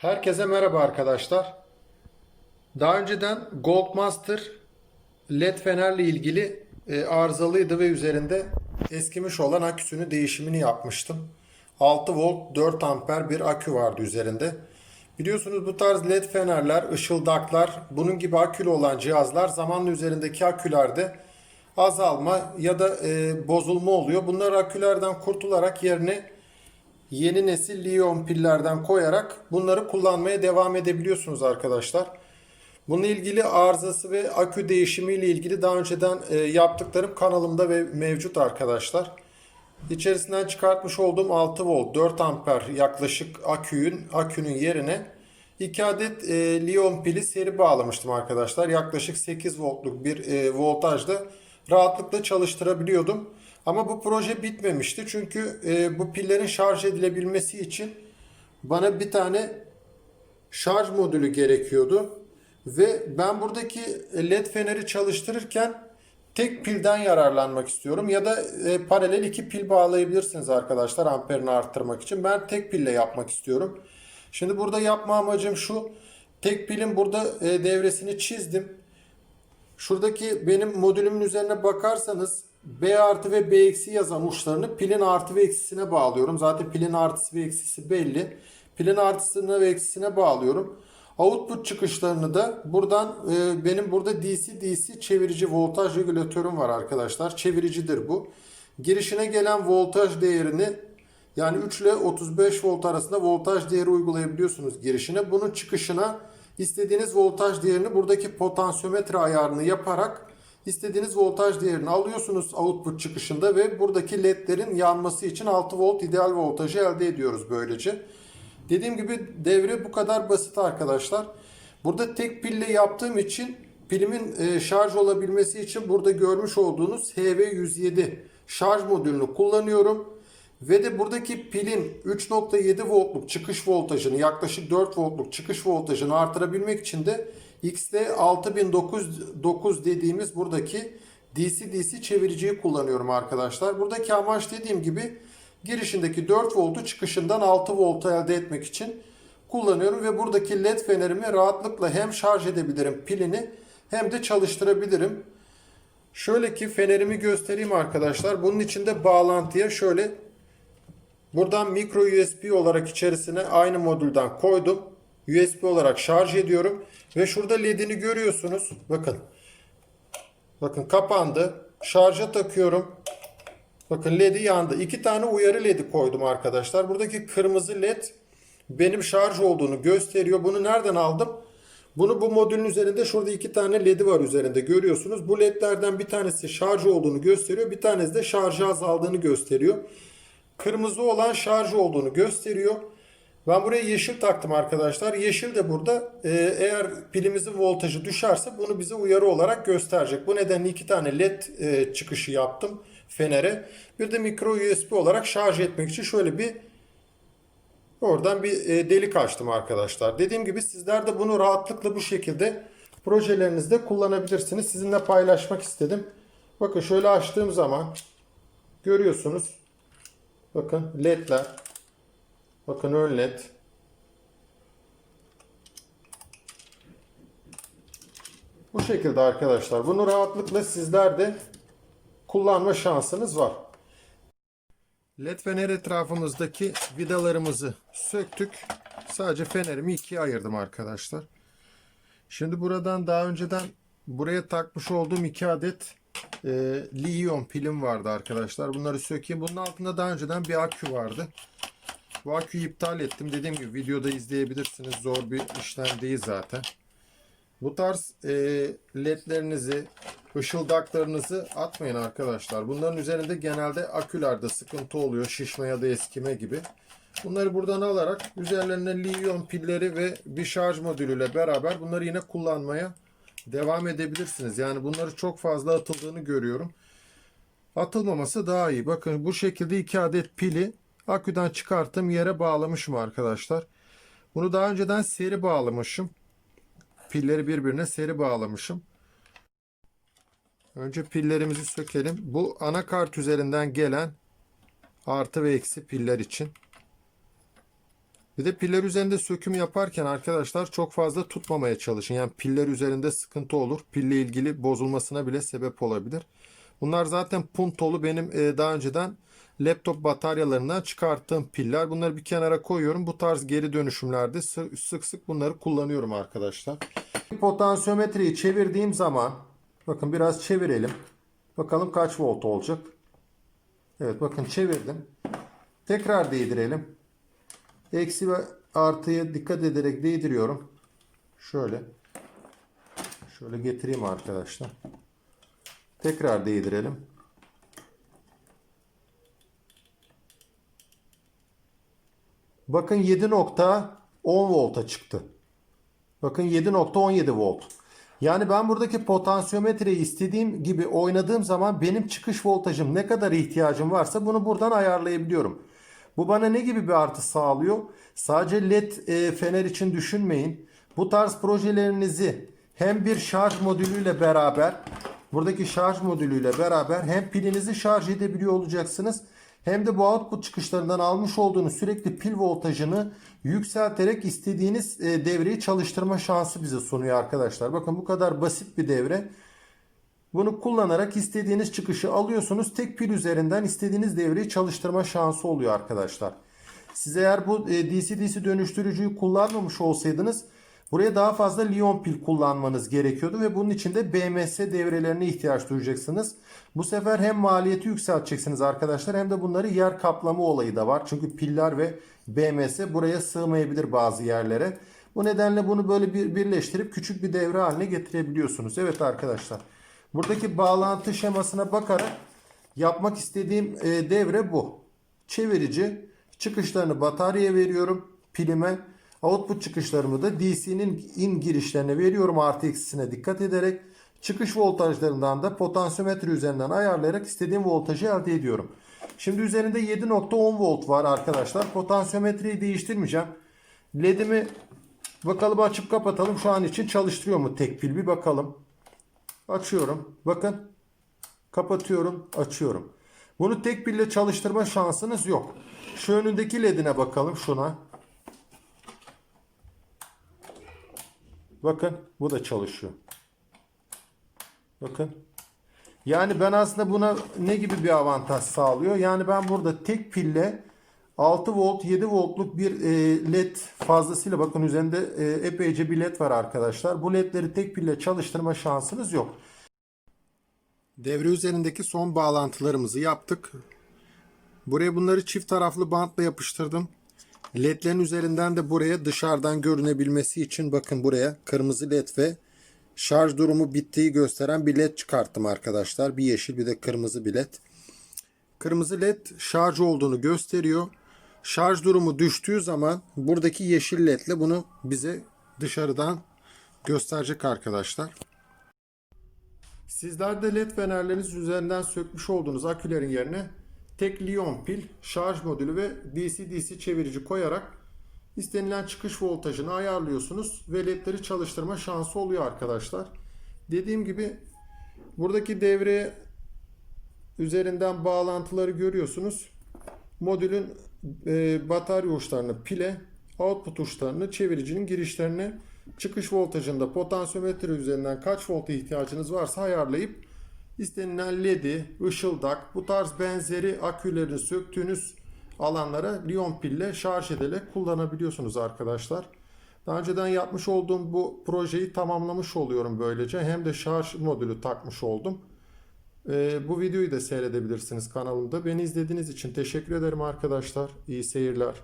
Herkese merhaba arkadaşlar. Daha önceden Goldmaster LED fenerle ilgili e, arızalıydı ve üzerinde eskimiş olan aküsünü değişimini yapmıştım. 6 volt 4 amper bir akü vardı üzerinde. Biliyorsunuz bu tarz LED fenerler, ışıldaklar, bunun gibi akülü olan cihazlar zamanla üzerindeki akülerde azalma ya da e, bozulma oluyor. Bunlar akülerden kurtularak yerine yeni nesil liyon pillerden koyarak bunları kullanmaya devam edebiliyorsunuz arkadaşlar. Bununla ilgili arızası ve akü değişimi ile ilgili daha önceden e, yaptıklarım kanalımda ve mevcut arkadaşlar. İçerisinden çıkartmış olduğum 6 volt 4 amper yaklaşık aküyün akünün yerine 2 adet e, liyon pili seri bağlamıştım arkadaşlar. Yaklaşık 8 voltluk bir e, voltajda rahatlıkla çalıştırabiliyordum. Ama bu proje bitmemişti. Çünkü e, bu pillerin şarj edilebilmesi için bana bir tane şarj modülü gerekiyordu. Ve ben buradaki led feneri çalıştırırken tek pilden yararlanmak istiyorum. Ya da e, paralel iki pil bağlayabilirsiniz arkadaşlar amperini arttırmak için. Ben tek pille yapmak istiyorum. Şimdi burada yapma amacım şu. Tek pilin burada e, devresini çizdim. Şuradaki benim modülümün üzerine bakarsanız B artı ve B eksi yazan uçlarını pilin artı ve eksisine bağlıyorum. Zaten pilin artısı ve eksisi belli. Pilin artısına ve eksisine bağlıyorum. Output çıkışlarını da buradan e, benim burada DC DC çevirici voltaj regülatörüm var arkadaşlar. Çeviricidir bu. Girişine gelen voltaj değerini yani 3 ile 35 volt arasında voltaj değeri uygulayabiliyorsunuz girişine. Bunun çıkışına istediğiniz voltaj değerini buradaki potansiyometre ayarını yaparak istediğiniz voltaj değerini alıyorsunuz output çıkışında ve buradaki ledlerin yanması için 6 volt ideal voltajı elde ediyoruz böylece. Dediğim gibi devre bu kadar basit arkadaşlar. Burada tek pille yaptığım için pilimin e, şarj olabilmesi için burada görmüş olduğunuz HV107 şarj modülünü kullanıyorum. Ve de buradaki pilin 3.7 voltluk çıkış voltajını yaklaşık 4 voltluk çıkış voltajını artırabilmek için de XT 6009 dediğimiz buradaki DC DC çeviriciyi kullanıyorum arkadaşlar. Buradaki amaç dediğim gibi girişindeki 4 voltu çıkışından 6 voltu elde etmek için kullanıyorum ve buradaki led fenerimi rahatlıkla hem şarj edebilirim pilini hem de çalıştırabilirim. Şöyle ki fenerimi göstereyim arkadaşlar. Bunun içinde bağlantıya şöyle buradan micro USB olarak içerisine aynı modülden koydum. USB olarak şarj ediyorum ve şurada ledini görüyorsunuz. Bakın. Bakın kapandı. Şarja takıyorum. Bakın ledi yandı. İki tane uyarı ledi koydum arkadaşlar. Buradaki kırmızı led benim şarj olduğunu gösteriyor. Bunu nereden aldım? Bunu bu modülün üzerinde şurada iki tane ledi var üzerinde görüyorsunuz. Bu ledlerden bir tanesi şarj olduğunu gösteriyor. Bir tanesi de şarjı azaldığını gösteriyor. Kırmızı olan şarj olduğunu gösteriyor. Ben buraya yeşil taktım arkadaşlar. Yeşil de burada e, eğer pilimizin voltajı düşerse bunu bize uyarı olarak gösterecek. Bu nedenle iki tane led e, çıkışı yaptım fenere. Bir de micro USB olarak şarj etmek için şöyle bir oradan bir e, delik açtım arkadaşlar. Dediğim gibi sizler de bunu rahatlıkla bu şekilde projelerinizde kullanabilirsiniz. Sizinle paylaşmak istedim. Bakın şöyle açtığım zaman görüyorsunuz. Bakın ledler. Bakın led. Bu şekilde arkadaşlar. Bunu rahatlıkla sizler de kullanma şansınız var. LED fener etrafımızdaki vidalarımızı söktük. Sadece fenerimi ikiye ayırdım arkadaşlar. Şimdi buradan daha önceden buraya takmış olduğum iki adet e, Li-ion pilim vardı arkadaşlar. Bunları sökeyim. Bunun altında daha önceden bir akü vardı. Bu aküyü iptal ettim. Dediğim gibi videoda izleyebilirsiniz. Zor bir işlem değil zaten. Bu tarz e, ledlerinizi, ışıldaklarınızı atmayın arkadaşlar. Bunların üzerinde genelde akülerde sıkıntı oluyor. Şişme ya da eskime gibi. Bunları buradan alarak üzerlerine liyon pilleri ve bir şarj modülüyle beraber bunları yine kullanmaya devam edebilirsiniz. Yani bunları çok fazla atıldığını görüyorum. Atılmaması daha iyi. Bakın bu şekilde iki adet pili aküden çıkarttım yere bağlamışım arkadaşlar. Bunu daha önceden seri bağlamışım. Pilleri birbirine seri bağlamışım. Önce pillerimizi sökelim. Bu anakart üzerinden gelen artı ve eksi piller için. Bir de piller üzerinde söküm yaparken arkadaşlar çok fazla tutmamaya çalışın. Yani piller üzerinde sıkıntı olur. Pille ilgili bozulmasına bile sebep olabilir. Bunlar zaten puntolu benim e, daha önceden laptop bataryalarından çıkarttığım piller. Bunları bir kenara koyuyorum. Bu tarz geri dönüşümlerde sı- sık sık bunları kullanıyorum arkadaşlar. Potansiyometreyi çevirdiğim zaman bakın biraz çevirelim. Bakalım kaç volt olacak. Evet bakın çevirdim. Tekrar değdirelim. Eksi ve artıya dikkat ederek değdiriyorum. Şöyle. Şöyle getireyim arkadaşlar. Tekrar değdirelim. Bakın 7.10 volta çıktı. Bakın 7.17 volt. Yani ben buradaki potansiyometreyi istediğim gibi oynadığım zaman benim çıkış voltajım ne kadar ihtiyacım varsa bunu buradan ayarlayabiliyorum. Bu bana ne gibi bir artı sağlıyor? Sadece led e, fener için düşünmeyin. Bu tarz projelerinizi hem bir şarj modülüyle beraber buradaki şarj modülüyle beraber hem pilinizi şarj edebiliyor olacaksınız hem de bu output çıkışlarından almış olduğunuz sürekli pil voltajını yükselterek istediğiniz e, devreyi çalıştırma şansı bize sunuyor arkadaşlar. Bakın bu kadar basit bir devre. Bunu kullanarak istediğiniz çıkışı alıyorsunuz. Tek pil üzerinden istediğiniz devreyi çalıştırma şansı oluyor arkadaşlar. Siz eğer bu DC-DC dönüştürücüyü kullanmamış olsaydınız buraya daha fazla Lion pil kullanmanız gerekiyordu ve bunun için de BMS devrelerine ihtiyaç duyacaksınız. Bu sefer hem maliyeti yükselteceksiniz arkadaşlar hem de bunları yer kaplama olayı da var. Çünkü piller ve BMS buraya sığmayabilir bazı yerlere. Bu nedenle bunu böyle bir birleştirip küçük bir devre haline getirebiliyorsunuz. Evet arkadaşlar. Buradaki bağlantı şemasına bakarak yapmak istediğim e, devre bu. Çevirici çıkışlarını bataryaya veriyorum pilime. Output çıkışlarımı da DC'nin in girişlerine veriyorum artı eksisine dikkat ederek. Çıkış voltajlarından da potansiyometre üzerinden ayarlayarak istediğim voltajı elde ediyorum. Şimdi üzerinde 7.10 volt var arkadaşlar. Potansiyometreyi değiştirmeyeceğim. LED'imi bakalım açıp kapatalım. Şu an için çalıştırıyor mu tek pil bir bakalım. Açıyorum. Bakın. Kapatıyorum. Açıyorum. Bunu tek pille çalıştırma şansınız yok. Şu önündeki ledine bakalım şuna. Bakın bu da çalışıyor. Bakın. Yani ben aslında buna ne gibi bir avantaj sağlıyor? Yani ben burada tek pille 6 volt 7 voltluk bir e, led fazlasıyla bakın üzerinde e, epeyce bir led var arkadaşlar. Bu ledleri tek pille çalıştırma şansınız yok. Devre üzerindeki son bağlantılarımızı yaptık. Buraya bunları çift taraflı bantla yapıştırdım. LED'lerin üzerinden de buraya dışarıdan görünebilmesi için bakın buraya kırmızı led ve şarj durumu bittiği gösteren bir led çıkarttım arkadaşlar. Bir yeşil bir de kırmızı bir led. Kırmızı led şarj olduğunu gösteriyor. Şarj durumu düştüğü zaman buradaki yeşil ledle bunu bize dışarıdan gösterecek arkadaşlar. Sizler de led fenerleriniz üzerinden sökmüş olduğunuz akülerin yerine tek Lion pil, şarj modülü ve DC-DC çevirici koyarak istenilen çıkış voltajını ayarlıyorsunuz ve ledleri çalıştırma şansı oluyor arkadaşlar. Dediğim gibi buradaki devre üzerinden bağlantıları görüyorsunuz. Modülün e, batarya uçlarını pile, output uçlarını çeviricinin girişlerine çıkış voltajında potansiyometre üzerinden kaç volta ihtiyacınız varsa ayarlayıp istenilen ledi, ışıldak, bu tarz benzeri akülerini söktüğünüz alanlara Lion pille şarj ederek kullanabiliyorsunuz arkadaşlar. Daha önceden yapmış olduğum bu projeyi tamamlamış oluyorum böylece. Hem de şarj modülü takmış oldum. Ee, bu videoyu da seyredebilirsiniz kanalımda. Beni izlediğiniz için teşekkür ederim arkadaşlar. İyi seyirler.